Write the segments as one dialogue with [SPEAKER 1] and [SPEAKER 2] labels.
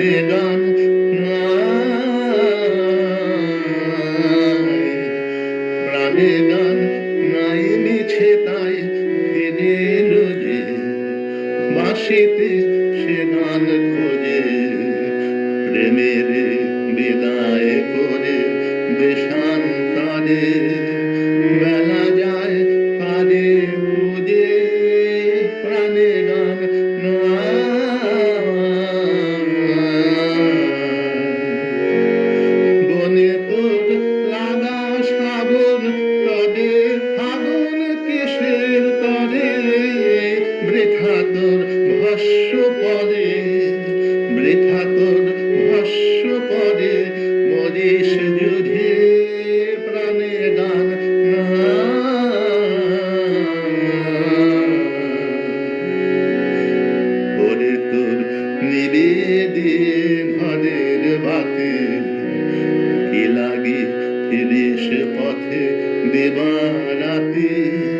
[SPEAKER 1] হবে গান নাই মিছে তাই ফিরেল যে সে গান খোঁজে। প্রেমের বৃথা তোর ভস্য পরে মরিস যুধে প্রাণে গান ওরে তোর নিবেদে ঘরের বাতে কি লাগে ফিরিস পথে দেবারাতে ওরে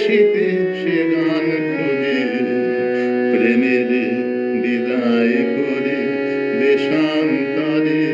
[SPEAKER 1] বাঁশিতে সে গান খুঁজে প্রেমের বিদায় করে দেশান্তরে